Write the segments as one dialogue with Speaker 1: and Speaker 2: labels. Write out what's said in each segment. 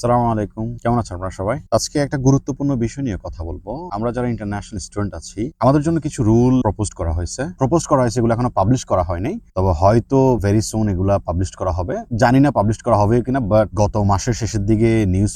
Speaker 1: সালাম আলাইকুম। কেমন আছেন আপনারা সবাই? আজকে একটা গুরুত্বপূর্ণ বিষয় নিয়ে কথা বলব। আমরা যারা ইন্টারন্যাশনাল স্টুডেন্ট আছি, আমাদের জন্য কিছু রুল প্রপোজ করা হয়েছে। প্রপোজ করা হয়েছে, এগুলো এখনও পাবলিশ করা হয়নি। তবে হয়তো ভেরি সুন এগুলা পাবলিশ করা হবে। জানি না পাবলিশ করা হবে কিনা বাট গত মাসের শেষের দিকে নিউজ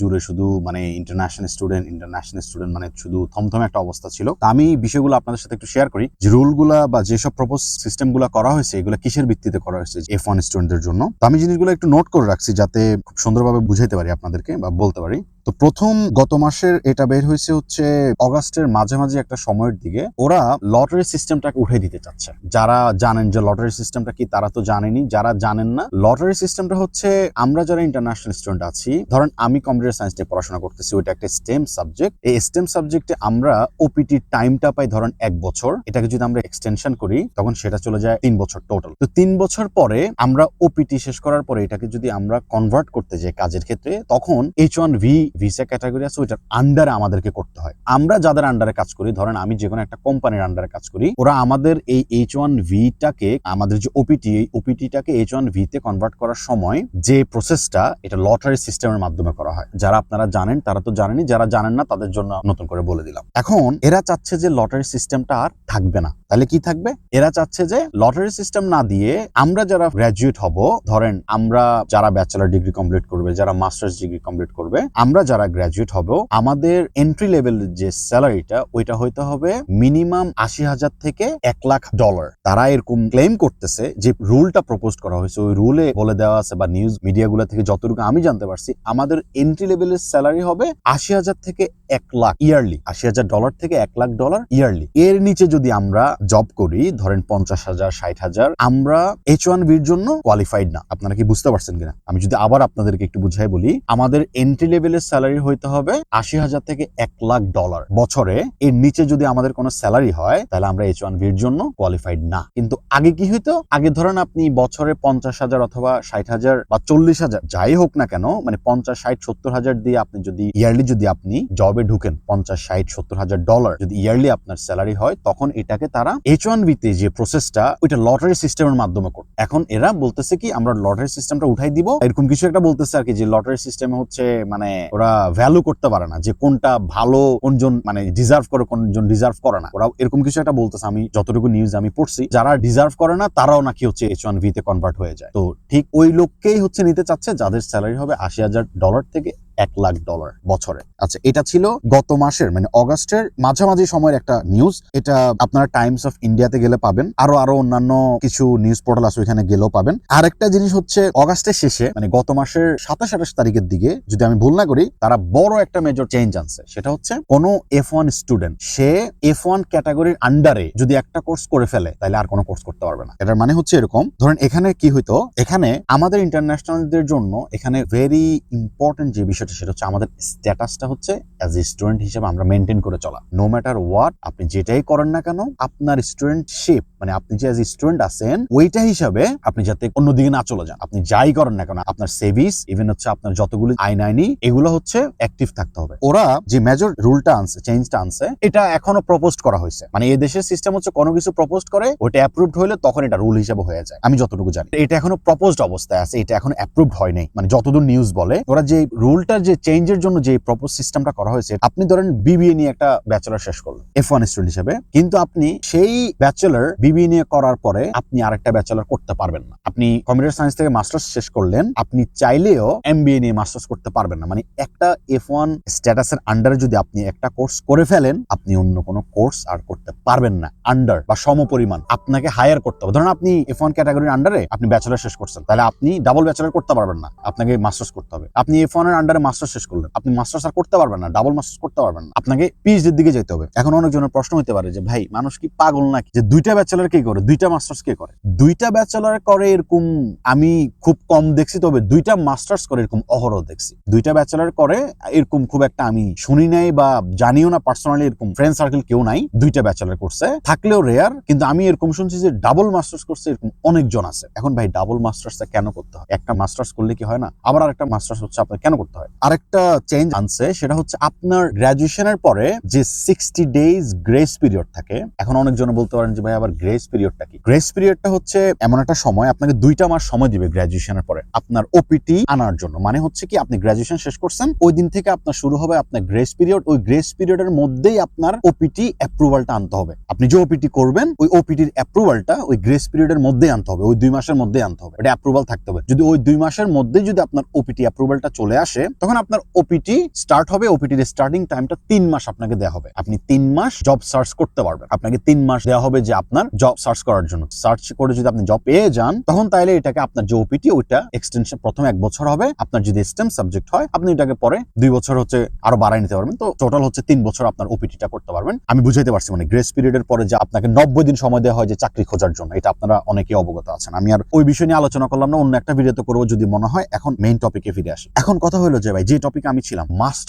Speaker 1: জুড়ে শুধু মানে ইন্টারন্যাশনাল স্টুডেন্ট ইন্টারন্যাশনাল স্টুডেন্ট মানে শুধু থমথমে একটা অবস্থা ছিল। আমি বিষয়গুলো আপনাদের সাথে একটু শেয়ার করি। যে রুলগুলা বা যেসব প্রপোজ সিস্টেমগুলা করা হয়েছে, এগুলো কিসের ভিত্তিতে করা হয়েছে এফ ওয়ান স্টুডেন্টদের জন্য? আমি জিনিসগুলো একটু নোট করে রাখছি যাতে খুব সুন্দরভাবে বুঝাইতে পারি আপনাদেরকে বা বলতে পারি। তো প্রথম গত মাসের এটা বের হয়েছে হচ্ছে অগাস্টের মাঝামাঝি একটা সময়ের দিকে, ওরা লটারি সিস্টেমটাকে উঠে দিতে চাচ্ছে। যারা জানেন যে লটারি সিস্টেমটা কি, তারা তো জানেনি। যারা জানেন না, লটারি সিস্টেমটা হচ্ছে আমরা যারা ইন্টারন্যাশনাল স্টুডেন্ট আছি, ধরেন আমি কম্পিউটার সায়েন্স নিয়ে পড়াশোনা করতেছি, ওইটা একটা স্টেম সাবজেক্ট এই স্টেম সাবজেক্টে আমরা ওপিটি টাইমটা পাই ধরেন এক বছর। এটাকে যদি আমরা এক্সটেনশন করি, তখন সেটা চলে যায় তিন বছর টোটাল তো তিন বছর পরে আমরা ওপিটি শেষ করার পরে এটাকে যদি আমরা কনভার্ট করতে যাই কাজের ক্ষেত্রে, তখন H one B visa category আছে, ওইটার আন্ডারে আমাদেরকে করতে হয়। আমরা যাদের আন্ডারে কাজ করি, ধরেন আমি যে কোনো একটা কোম্পানির আন্ডারে কাজ করি, ওরা আমাদের এই এইচ ওয়ান ভিটাকে আমাদের যে ওপিটি এই ওপিটিটাকে এইচ ওয়ান ভিতে কনভার্ট করার সময় যে প্রসেসটা এটা লটারি সিস্টেমের মাধ্যমে করা হয়। যারা আপনারা জানেন, তারা তো জানেনই, যারা জানেন না, তাদের জন্য নতুন করে বলে দিলাম। এখন, এরা চাচ্ছে যে লটারি সিস্টেমটা আর থাকবে না। তাহলে কি থাকবে? এরা চাচ্ছে যে লটারি সিস্টেম না দিয়ে আমরা যারা গ্র্যাজুয়েট হব, ধরেন আমরা যারা ব্যাচেলার ডিগ্রি কমপ্লিট করবে, যারা মাস্টার্স ডিগ্রি কমপ্লিট করবে, আমরা যারা গ্র্যাজুয়েট হব আমাদের এন্ট্রি লেভেল যে স্যালারিটা ওইটা হইতে হবে মিনিমাম আশি হাজার থেকে এক লাখ ডলার তারা এরকম ক্লেম করতেছে যে রুলটা প্রপোজ করা হয়েছে। ওই রুলে বলে দেওয়া আছে বা নিউজ মিডিয়াগুলো থেকে যতটুকু আমি জানতে পারছি, আমাদের এন্ট্রি লেভেলের স্যালারি হবে আশি হাজার থেকে এক লাখ ইয়ারলি আশি হাজার ডলার থেকে এক লাখ ডলার ইয়ারলি এর নিচে যদি আমরা জব করি, ধরেন পঞ্চাশ হাজার, ষাট হাজার, আমরা এইচ ওয়ান বির জন্য কোয়ালিফাইড না। আপনারা কি বুঝতে পারছেন কিনা? আমি যদি আবার আপনাদেরকে একটু বুঝাই বলি, আমাদের এন্ট্রি লেভেলের স্যালারি হইতে হবে আশি হাজার থেকে এক লাখ ডলার বছরে। এর নিচে যদি আমাদের কোনো স্যালারি হয়, তাহলে আমরা এইচ ওয়ান বির জন্য কোয়ালিফাইড না। কিন্তু আগে কি হইতো? আগে ধরেন আপনি বছরে পঞ্চাশ হাজার অথবা ষাট হাজার বা চল্লিশ হাজার, যাই হোক না কেন মানে পঞ্চাশ, ষাট, সত্তর হাজার দিয়ে আপনি যদি ইয়ারলি যদি আপনি জবে ঢুকেন, পঞ্চাশ, ষাট, সত্তর হাজার ডলার যদি ইয়ারলি আপনার স্যালারি হয়, তখন এটাকে তারা এইচ ওয়ান বিতে যে প্রসেসটা ওইটা লটারি সিস্টেমের মাধ্যমে করে এখন এরা বলতেছে কি, আমরা লটারি সিস্টেমটা উঠাই দিব। এরকম কিছু একটা বলতেছে আর কি, যে লটারি সিস্টেম হচ্ছে মানে ওরা ভ্যালু করতে পারে না যে কোনটা ভালো, কোনজন মানে ডিজার্ভ করে, কোনজন ডিজার্ভ করে না। ওরা এরকম কিছু একটা বলতেছে, আমি যতটুকু নিউজ আমি পড়ছি, যারা ডিজার্ভ করে না, তারাও নাকি হচ্ছে এইচ ওয়ান ভিতে কনভার্ট হয়ে যায়। তো ঠিক ওই লোককেই হচ্ছে নিতে চাচ্ছে, যাদের স্যালারি হবে আশি হাজার ডলার থেকে এক লাখ ডলার বছরে। আচ্ছা এটা ছিল গত মাসের মানে অগাস্টের মাঝামাঝি সময়ের একটা নিউজ এটা আপনারা টাইমস অফ ইন্ডিয়াতে গেলে পাবেন। আরও আরও অন্যান্য কিছু নিউজ পোর্টাল আছে, ওইখানে গেলেও পাবেন। আরেকটা জিনিস হচ্ছে, অগাস্টের শেষে মানে গত মাসের সাতাশ, আঠাশ তারিখের দিকে, যদি আমি ভুল না করি, তারা বড় একটা মেজর চেঞ্জ আনছে। সেটা হচ্ছে, কোনো এফ ওয়ান স্টুডেন্ট সে এফ ওয়ান ক্যাটাগরির আন্ডারে যদি একটা কোর্স করে ফেলে, তাহলে আর কোনো কোর্স করতে পারবে না। এটার মানে হচ্ছে এরকম, ধরেন এখানে কি হইতো, এখানে আমাদের ইন্টারন্যাশনালদের জন্য এখানে ভেরি ইম্পর্টেন্ট যে বিষয়টা, সেটা হচ্ছে আমাদের স্ট্যাটাসটা হচ্ছে অ্যাজ এ স্টুডেন্ট হিসেবে আমরা মেনটেন করে চলা। নো ম্যাটার হোয়াট আপনি যেটাই করেন না কেন, আপনার স্টুডেন্টশিপ মানে আপনি যে অ্যাজ স্টুডেন্ট আছেন, ওইটা হিসাবে আপনি যাতে অন্যদিকে না চলে যান। আপনি যাই করেন না কেন, আপনার সেভিস ইভেন হচ্ছে আপনার যতগুলো আইন আইনি এগুলো হচ্ছে অ্যাক্টিভ থাকতে হবে। ওরা যে মেজর রুলটা আনছে চেঞ্জটা আনছে, এটা এখনও প্রপোজ করা হয়েছে। মানে এই দেশের সিস্টেম হচ্ছে কোনো কিছু প্রপোজ করে ওটা অ্যাপ্রুভড হলে তখন এটা রুল হিসেবে হয়ে যায়। আমি যতটুকু জানি। এটা এখনও প্রপোজড অবস্থায় আছে, এটা এখনও অ্যাপ্রুভড হয় নাই। মানে যতদূর নিউজ বলে, ওরা যে রুলটার যে চেঞ্জের জন্য যে প্রপোজ সিস্টেমটা করা হয়েছে, আপনি ধরেন বিবিএ নিয়ে একটা ব্যাচেলার শেষ করলেন এফ ওয়ান স্টুডেন্ট হিসেবে, কিন্তু আপনি সেই ব্যাচেলার বিবিএ নিয়ে করার পরে আপনি আরেকটা ব্যাচেলার করতে পারবেন না। আপনি কম্পিউটার সায়েন্স থেকে মাস্টার্স শেষ করলেন, আপনি চাইলেও এমবিএ নিয়ে মাস্টার্স করতে পারবেন না। মানে একটা এফ ওয়ান স্ট্যাটাসের আন্ডারে যদি আপনি একটা কোর্স করে ফেলেন, আপনি অন্য কোনো কোর্স আর করতে পারবেন না। আন্ডার বা সম পরিমাণ আপনাকে হায়ার করতে হবে। ধরুন আপনি এফ ওয়ান ক্যাটাগরির আন্ডারে আপনি ব্যাচেলার শেষ করছেন, তাহলে আপনি ডাবল ব্যাচেলার করতে পারবেন না। আপনাকে মাস্টার্স করতে হবে। আপনি এফ ওয়ানের আন্ডারে মাস্টার্স শেষ করলেন, আপনি মাস্টার্স আর করতে পারবেন না ডাবল মাস্টার্স করতে পারবেন না। আপনাকে পিএইচডির দিকে যেতে হবে। এখন অনেকজনের প্রশ্ন হতে পারে যে, ভাই, মানুষ কি পাগল নাকি? যে, দুইটা ব্যাচেলার কে করে? দুইটা মাস্টার্স কে করে? দুইটা ব্যাচেলার করে এরকম আমি খুব কম দেখছি, তবে দুইটা মাস্টার্স করে এরকম অহরহ দেখছি। দুইটা ব্যাচেলার করে এরকম খুব একটা আমি শুনি নাই বা জানিও না পার্সোনালি এরকম ফ্রেন্ড সার্কেল কেউ নাই, দুইটা ব্যাচেলার করছে। থাকলেও রেয়ার কিন্তু আমি এরকম শুনছি যে ডাবল মাস্টার্স করছে এরকম অনেকজন আছে। এখন ভাই ডাবল মাস্টার্সটা কেন করতে হয়? একটা মাস্টার্স করলে কি হয় না? আবার আরেকটা মাস্টার্স হচ্ছে আপনার কেন করতে হয়? আরেকটা চেঞ্জ আনছে সেটা হচ্ছে আপনার গ্রাজুয়েশনের পরে যে সিক্সটি ডেজ গ্রেস পিরিয়ড থাকে, এখন অনেকজন বলতে পারেন যে ভাই, আবার গ্রেস পিরিয়ডটা কি? গ্রেস পিরিয়ডটা হচ্ছে এমন একটা সময়, আপনাকে দুইটা মাস সময় দিবে গ্রাজুয়েশনের পরে, আপনার ওপিটি আনার জন্য। মানে হচ্ছে কি, আপনি গ্রাজুয়েশন শেষ করছেন, ওই দিন থেকে আপনার শুরু হবে আপনার গ্রেস পিরিয়ড ওই গ্রেস পিরিয়ডের মধ্যেই আপনার ওপিটি অ্যাপ্রুভালটা আনতে হবে। আপনি যে ওপিটি করবেন, ওই ওপিটির অ্যাপ্রুভালটা ওই গ্রেস পিরিয়ডের মধ্যেই আনতে হবে, ওই দুই মাসের মধ্যেই আনতে হবে। এটা অ্যাপ্রুভাল থাকতে হবে। যদি ওই দুই মাসের মধ্যেই যদি আপনার ওপিটি অ্যাপ্রুভালটা চলে আসে, তখন আপনার ওপিটি স্টার্ট হবে ওপিটির স্টার্টিং টাইমটা তিন মাস আপনাকে দেওয়া হবে। আপনি তিন মাস জব সার্চ করতে পারবেন। আপনাকে তিন মাস দেওয়া হবে যে আপনার জব সার্চ করার জন্য। সার্চ করে যদি আপনি জব পেয়ে যান, তখন তাইলে এটাকে আপনার যে ওপিটি ওইটা এক্সটেনশন প্রথম এক বছর হবে। আপনার যদি স্টেম সাবজেক্ট হয়, আপনি এটাকে পরে দুই বছর হচ্ছে আরও বাড়াই নিতে পারবেন। তো টোটাল হচ্ছে তিন বছর আপনার ওপিটিটা করতে পারবেন। আমি বুঝাইতে পারছি মানে গ্রেস পিরিয়ডের পরে যে আপনাকে নব্বই দিন সময় দেওয়া হয় যে চাকরি খোঁজার জন্য, এটা আপনারা অনেকে অবগত আছেন। আমি আর ওই বিষয় নিয়ে আলোচনা করলাম না, অন্য একটা ভিডিওতে করব যদি মনে হয়। এখন মেইন টপিকে ফিরে আসি। এখন কথা হলো যে ভাই, যে টপিকে আমি ছিলাম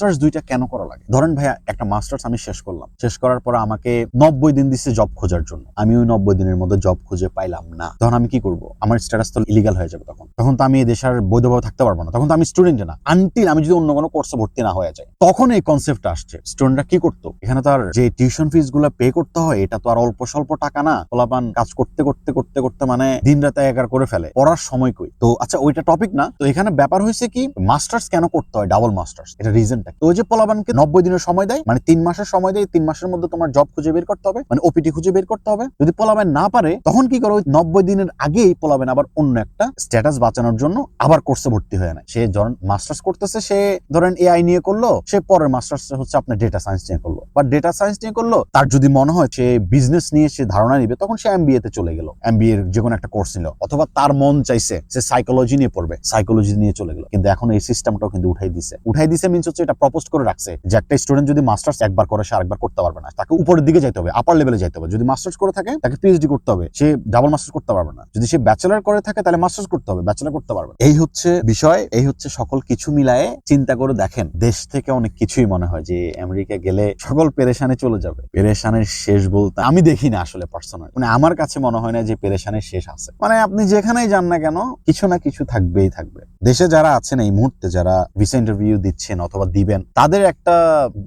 Speaker 1: মাস্টার্স দুইটা কেন করা লাগে? ধরেন ভাইয়া, একটা মাস্টার্স আমি শেষ করলাম। শেষ করার পর আমাকে নব্বই দিন দিচ্ছে জব খোঁজার জন্য। আমি ওই নব্বই দিনের মধ্যে জব খুঁজে পাইলাম না। তখন আমি কি করব? আমার স্ট্যাটাস তো ইলিগাল হয়ে যাবে তখন। তখন তো আমি দেশের বৈধভাবে থাকতে পারব না। তখন তো আমি স্টুডেন্ট না। আনটিল আমি যদি অন্য কোনো কোর্সে ভর্তি না হয়ে যায় তখন এই কনসেপ্টটা আসছে। স্টুডেন্টরা কি করতো? এখানে তো আর যে টিউশন ফিসগুলো পে করতে হয়, এটা তো আর অল্প স্বল্প টাকা না। পোলাপান কাজ করতে করতে করতে করতে মানে দিন রাতে একার করে ফেলে। পড়ার সময় কই? তো আচ্ছা ওইটা টপিক না। তো এখানে ব্যাপার হয়েছে কি? মাস্টার্স কেন করতে হয়? Double masters. এটা রিজনটা তো যে পোলাপানকে নব্বই দিনের সময় দেয় মানে তিন মাসের সময় দেয়, তিন মাসের মধ্যে তোমার জব খুঁজে বের করতে হবে মানে ওপিটি খুঁজে বের করতে হবে। যদি পোলাবেন না পারে, তখন কি করো নব্বই দিনের আগেই পোলাবেন আবার অন্য একটা স্ট্যাটাস বাঁচানোর জন্য আবার কোর্সে ভর্তি হয়ে নেয়। সে যখন মাস্টার্স করতেছে, সে ধরেন এআই নিয়ে করল, সে পরের মাস্টার্স হচ্ছে আপনার ডেটা সায়েন্স নিয়ে করল। বা ডেটা সায়েন্স নিয়ে করল, তার যদি মনে হয় সে বিজনেস নিয়ে সে ধারণা নিবে, তখন সে এমবিএ তে চলে গেল। এমবিএ এর যে কোনো একটা কোর্স নিল, অথবা তার মন চাইছে সে সাইকোলজি নিয়ে পড়বে সাইকোলজি নিয়ে চলে গেল। কিন্তু এখন এই সিস্টেমটাও কিন্তু উঠাই দিছে। উঠাই দিছে মিনস হচ্ছে এটা প্রপোজ করে রাখছে যে একটা স্টুডেন্ট যদি মাস্টার্স একবার করে, সে আরেকবার করতে পারবে না। তাকে উপরের দিকে যাইতে হবে আপার লেভেলে যাইতে হবে। যদি মাস্টার্স করে থাকে, তাকে পিএইচডি করতে হবে। সে ডাবল মাস্টার্স করতে পারবে না। যদি সে ব্যাচেলার করে থাকে, তাহলে মাস্টার্স করতে হবে ব্যাচেলার করতে পারবে এই হচ্ছে বিষয়, এই হচ্ছে সকল কিছু মিলায়ে চিন্তা করে দেখেন। দেশ থেকে অনেক কিছুই মনে হয় যে আমেরিকা গেলে সকল পেরেশানে চলে যাবে। পেরেশানের শেষ বলতে আমি দেখি না আসলে পার্সোনাল মানে আমার কাছে মনে হয় না যে পেরেশানের শেষ আছে। মানে আপনি যেখানেই যান না কেন, কিছু না কিছু থাকবেই থাকবে। দেশে যারা আছেন এই মুহূর্তে, যারা ভিসা ইন্টারভিউ দিচ্ছেন অথবা দিবেন তাদের একটা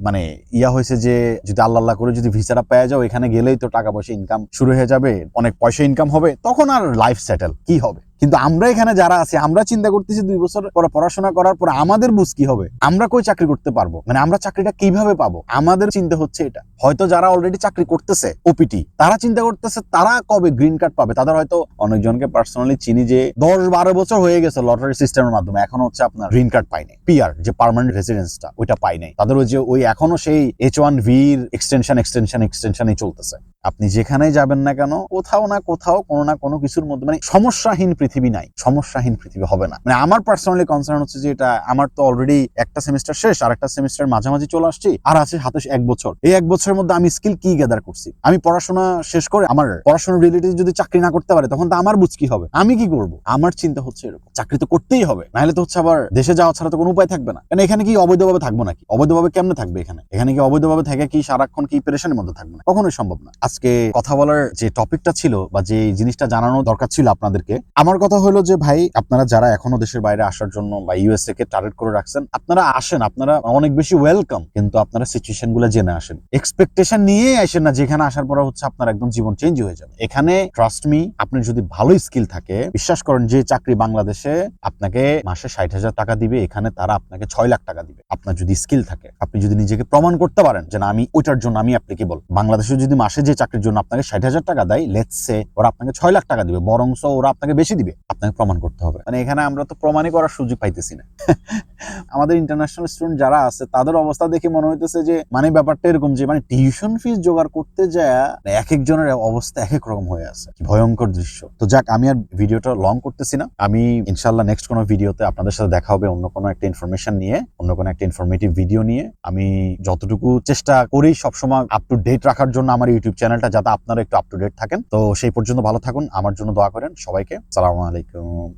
Speaker 1: মানে ইয়া হয়েছে যে, যদি আল্লাহ আল্লাহ করে যদি ভিসাটা পেয়ে যাও, এখানে গেলেই তো টাকা পয়সা ইনকাম শুরু হয়ে যাবে, অনেক পয়সা ইনকাম হবে, তখন আর লাইফ সেটেল কি হবে? কিন্তু আমরা এখানে যারা আছি, আমরা চিন্তা করতেছি দুই বছর পরে পড়াশোনা করার পর আমাদের বুঝ কি হবে? আমরা কই চাকরি করতে পারব? মানে আমরা চাকরিটা কীভাবে পাবো? আমাদের চিন্তা হচ্ছে এটা। হয়তো যারা অলরেডি চাকরি করতেছে ওপিটি তারা চিন্তা করতেছে তারা কবে গ্রিন কার্ড পাবে? তাদের হয়তো অনেকজনকে পার্সোনালি চিনি যে দশ বারো বছর হয়ে গেছে লটারি সিস্টেমের মাধ্যমে, এখন হচ্ছে আপনার গ্রিন কার্ড পাইনি পিআর যে পার্মানেন্ট রেসিডেন্সটা ওইটা পাই নাই। তাদের ওই যে ওই এখনও সেই এইচ ওয়ান ভির এক্সটেনশন এক্সটেনশন এক্সটেনশনই চলতেছে। আপনি যেখানেই যাবেন না কেন, কোথাও না কোথাও কোনো না কোনো কিছুর মধ্যে মানে সমস্যাহীন পৃথিবী নাই। সমস্যাহীন পৃথিবী হবে না। মানে আমার পার্সোনালি কনসার্ন হচ্ছে যে এটা আমার তো অলরেডি একটা সেমিস্টার শেষ, আর একটা সেমিস্টার মাঝামাঝি চলে আসছি, আর আছে হাতে এক বছর। এই এক বছরের মধ্যে আমি স্কিল কি গ্যাদার করছি? আমি পড়াশোনা শেষ করে আমার পড়াশোনা রিলেটেড যদি চাকরি না করতে পারে, তখন তো আমার বুঝ কি হবে? আমি কি করব? আমার চিন্তা হচ্ছে এরকম। চাকরি তো করতেই হবে, নাহলে তো হচ্ছে আবার দেশে যাওয়া ছাড়া তো কোনো উপায় থাকবে না। কারণ এখানে কি অবৈধভাবে থাকব নাকি? অবৈধভাবে কেমনে থাকবে এখানে? এখানে কি অবৈধভাবে থাকে কি সারাক্ষণ কি পেরেশানের মধ্যে থাকবে না? কখনোই সম্ভব না। আজকে কথা বলার যে টপিকটা ছিল বা যে জিনিসটা জানানো দরকার ছিল আপনাদেরকে, আমার কথা হলো যে ভাই, আপনারা যারা এখনও দেশের বাইরে আসার জন্য বা ইউএসএ কে টার্গেট করে রাখছেন, আপনারা আসেন, আপনারা অনেক বেশি ওয়েলকাম কিন্তু আপনারা সিচুয়েশনগুলো জেনে আসেন। এক্সপেকটেশন নিয়ে আসেন না, যেখানে আসার পর হচ্ছে আপনার একদম জীবন চেঞ্জ হয়ে যাবে। এখানে ট্রাস্ট মি আপনি যদি ভালো স্কিল থাকে, বিশ্বাস করেন যে চাকরি বাংলাদেশে আপনাকে মাসে ষাট হাজার টাকা দিবে, এখানে তারা আপনাকে ছয় লাখ টাকা দিবে। আপনার যদি স্কিল থাকে, আপনি যদি নিজেকে প্রমাণ করতে পারেন যে না, আমি ওইটার জন্য আমি অ্যাপ্লিকেবল বাংলাদেশে যদি মাসে যে চাকরির জন্য আপনাকে ষাট হাজার টাকা দেয় লেটস ওরা আপনাকে ছয় লাখ টাকা দিবে, বরংস ওরা আপনাকে বেশি দিবে, আপনাকে প্রমাণ করতে হবে। মানে এখানে আমরা তো প্রমাণই করার সুযোগ পাইতেছি না। আমাদের ইন্টারন্যাশনাল স্টুডেন্ট যারা আছে, তাদের অবস্থা দেখে মনে হইতেছে যে মানে ব্যাপারটা এরকম যে মানে টিউশন ফিস জোগাড় করতে যায় এক একজনের অবস্থা এক এক রকম হয়ে আছে। ভয়ঙ্কর দৃশ্য। তো যাক, আমি আর ভিডিওটা লং করতেছি না। আমি ইনশাল্লাহ নেক্সট কোনো ভিডিওতে আপনাদের সাথে দেখা হবে অন্য কোনো একটা ইনফরমেশন নিয়ে, অন্য কোনো একটা ইনফরমেটিভ ভিডিও নিয়ে। আমি যতটুকু চেষ্টা করি সবসময় আপ টু ডেট রাখার জন্য আমার ইউটিউব চ্যানেলটা যাতে আপনারা একটু আপ টু ডেট থাকেন। তো সেই পর্যন্ত ভালো থাকুন। আমার জন্য দোয়া করেন। সবাইকে সালামু আলাইকুম।